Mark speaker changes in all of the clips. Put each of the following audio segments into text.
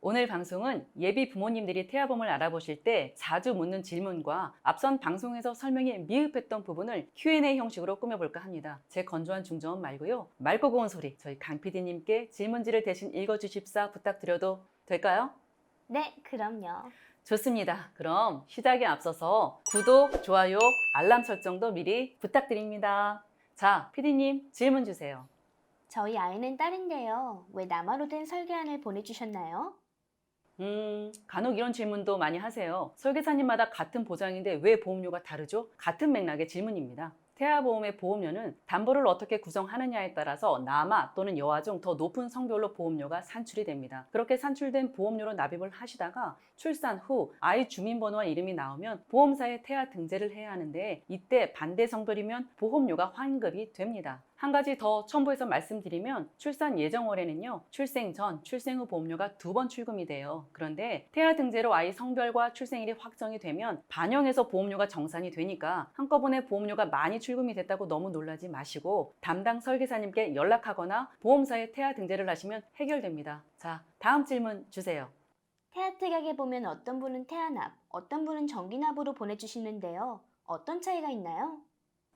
Speaker 1: 오늘 방송은 예비 부모님들이 태아범을 알아보실 때 자주 묻는 질문과 앞선 방송에서 설명이 미흡했던 부분을 Q&A 형식으로 꾸며볼까 합니다. 제 건조한 중저음 말고요. 맑고 고운 소리 저희 강 PD님께 질문지를 대신 읽어주십사 부탁드려도 될까요?
Speaker 2: 네, 그럼요.
Speaker 1: 좋습니다. 그럼 시작에 앞서서 구독, 좋아요, 알람 설정도 미리 부탁드립니다. 자, PD님 질문 주세요.
Speaker 2: 저희 아이는 딸인데요. 왜 남아로 된 설계안을 보내주셨나요?
Speaker 1: 음, 간혹 이런 질문도 많이 하세요. 설계사님마다 같은 보장인데 왜 보험료가 다르죠? 같은 맥락의 질문입니다. 태아보험의 보험료는 담보를 어떻게 구성하느냐에 따라서 남아 또는 여아 중 더 높은 성별로 보험료가 산출이 됩니다. 그렇게 산출된 보험료로 납입을 하시다가 출산 후 아이 주민번호와 이름이 나오면 보험사에 태아 등재를 해야 하는데 이때 반대 성별이면 보험료가 환급이 됩니다. 한 가지 더 첨부해서 말씀드리면 출산 예정 월에는요 출생 전, 출생 후 보험료가 두 번 출금이 돼요. 그런데 태아 등재로 아이 성별과 출생일이 확정이 되면 반영해서 보험료가 정산이 되니까 한꺼번에 보험료가 많이 출금이 됐다고 너무 놀라지 마시고 담당 설계사님께 연락하거나 보험사에 태아 등재를 하시면 해결됩니다. 자, 다음 질문 주세요.
Speaker 2: 태아 특약에 보면 어떤 분은 태아납, 어떤 분은 전기납으로 보내주시는데요. 어떤 차이가 있나요?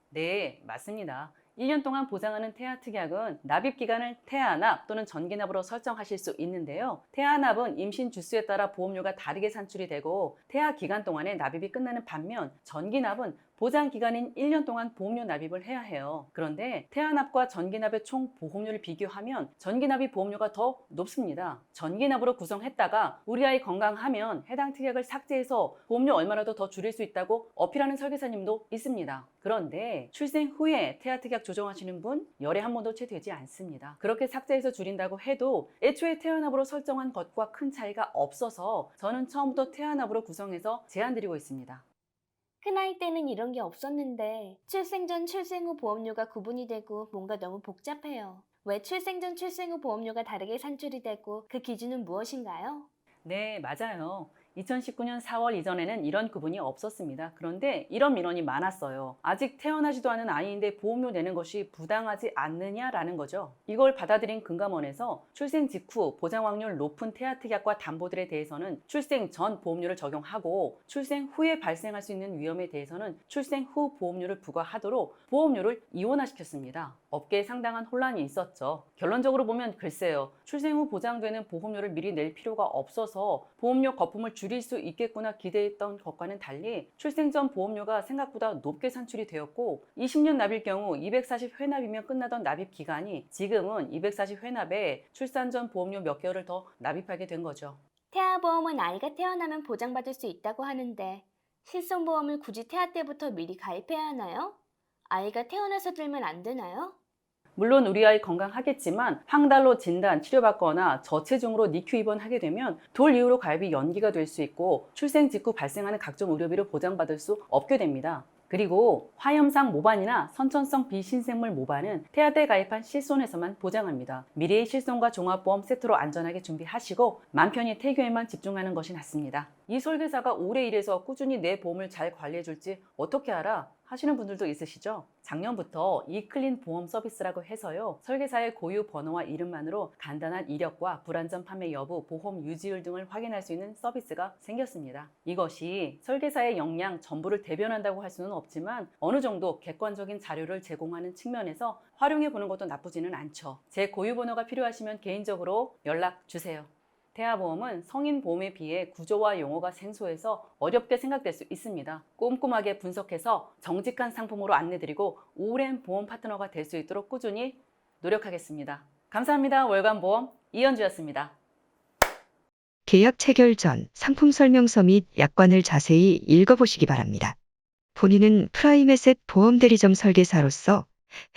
Speaker 1: 네, 맞습니다. 1년 동안 보장하는 태아 특약은 납입 기간을 태아납 또는 전기납으로 설정하실 수 있는데요. 태아납은 임신 주수에 따라 보험료가 다르게 산출이 되고 태아 기간 동안에 납입이 끝나는 반면 전기납은 보장 기간인 1년 동안 보험료 납입을 해야 해요. 그런데 태아납과 전기납의 총 보험료를 비교하면 전기납이 보험료가 더 높습니다. 전기납으로 구성했다가 우리 아이 건강하면 해당 특약을 삭제해서 보험료 얼마라도 더 줄일 수 있다고 어필하는 설계사님도 있습니다. 그런데 출생 후에 태아 특약 조정하시는 분 열에 한 번도 채 되지 않습니다. 그렇게 삭제해서 줄인다고 해도 애초에 태아납으로 설정한 것과 큰 차이가 없어서 저는 처음부터 태아납으로 구성해서 제안드리고 있습니다.
Speaker 2: 큰아이 때는 이런 게 없었는데 출생 전, 출생 후 보험료가 구분이 되고 뭔가 너무 복잡해요. 왜 출생 전, 출생 후 보험료가 다르게 산출이 되고 그 기준은 무엇인가요?
Speaker 1: 네, 맞아요. 2019년 4월 이전에는 이런 구분이 없었습니다. 그런데 이런 민원이 많았어요. 아직 태어나지도 않은 아이인데 보험료 내는 것이 부당하지 않느냐라는 거죠. 이걸 받아들인 금감원에서 출생 직후 보장 확률 높은 태아 특약과 담보들에 대해서는 출생 전 보험료를 적용하고 출생 후에 발생할 수 있는 위험에 대해서는 출생 후 보험료를 부과하도록 보험료를 이원화시켰습니다. 업계에 상당한 혼란이 있었죠. 결론적으로 보면 글쎄요. 출생 후 보장되는 보험료를 미리 낼 필요가 없어서 보험료 거품을 줄일 수 있겠구나 기대했던 것과는 달리 출생 전 보험료가 생각보다 높게 산출이 되었고 20년 납일 경우 240 회납이면 끝나던 납입 기간이 지금은 240 회납에 출산 전 보험료 몇 개월을 더 납입하게 된 거죠.
Speaker 2: 태아보험은 아이가 태어나면 보장받을 수 있다고 하는데 실손보험을 굳이 태아 때부터 미리 가입해야 하나요? 아이가 태어나서 들면 안 되나요?
Speaker 1: 물론 우리 아이 건강하겠지만 황달로 진단, 치료받거나 저체중으로 니큐 입원하게 되면 돌 이후로 가입이 연기가 될 수 있고 출생 직후 발생하는 각종 의료비를 보장받을 수 없게 됩니다. 그리고 화염상 모반이나 선천성 비신생물 모반은 태아 때 가입한 실손에서만 보장합니다. 미래의 실손과 종합보험 세트로 안전하게 준비하시고 맘 편히 태교에만 집중하는 것이 낫습니다. 이 설계사가 오래 일해서 꾸준히 내 보험을 잘 관리해줄지 어떻게 알아? 하시는 분들도 있으시죠? 작년부터 이클린 보험 서비스라고 해서요. 설계사의 고유 번호와 이름만으로 간단한 이력과 불안전 판매 여부, 보험 유지율 등을 확인할 수 있는 서비스가 생겼습니다. 이것이 설계사의 역량 전부를 대변한다고 할 수는 없지만 어느 정도 객관적인 자료를 제공하는 측면에서 활용해 보는 것도 나쁘지는 않죠. 제 고유 번호가 필요하시면 개인적으로 연락 주세요. 태아보험은 성인 보험에 비해 구조와 용어가 생소해서 어렵게 생각될 수 있습니다. 꼼꼼하게 분석해서 정직한 상품으로 안내드리고 오랜 보험 파트너가 될 수 있도록 꾸준히 노력하겠습니다. 감사합니다. 월간보험 이현주였습니다.
Speaker 3: 계약 체결 전 상품 설명서 및 약관을 자세히 읽어보시기 바랍니다. 본인은 프라임에셋 보험 대리점 설계사로서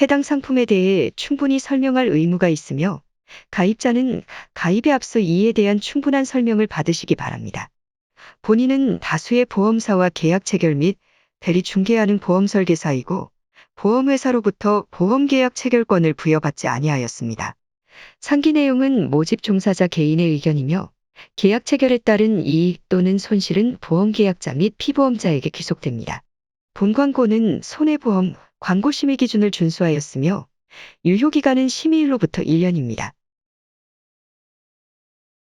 Speaker 3: 해당 상품에 대해 충분히 설명할 의무가 있으며 가입자는 가입에 앞서 이에 대한 충분한 설명을 받으시기 바랍니다. 본인은 다수의 보험사와 계약 체결 및 대리 중개하는 보험 설계사이고 보험회사로부터 보험 계약 체결권을 부여받지 아니하였습니다. 상기 내용은 모집 종사자 개인의 의견이며 계약 체결에 따른 이익 또는 손실은 보험 계약자 및 피보험자에게 귀속됩니다. 본 광고는 손해보험 광고 심의 기준을 준수하였으며 유효 기간은 심의일로부터 1년입니다.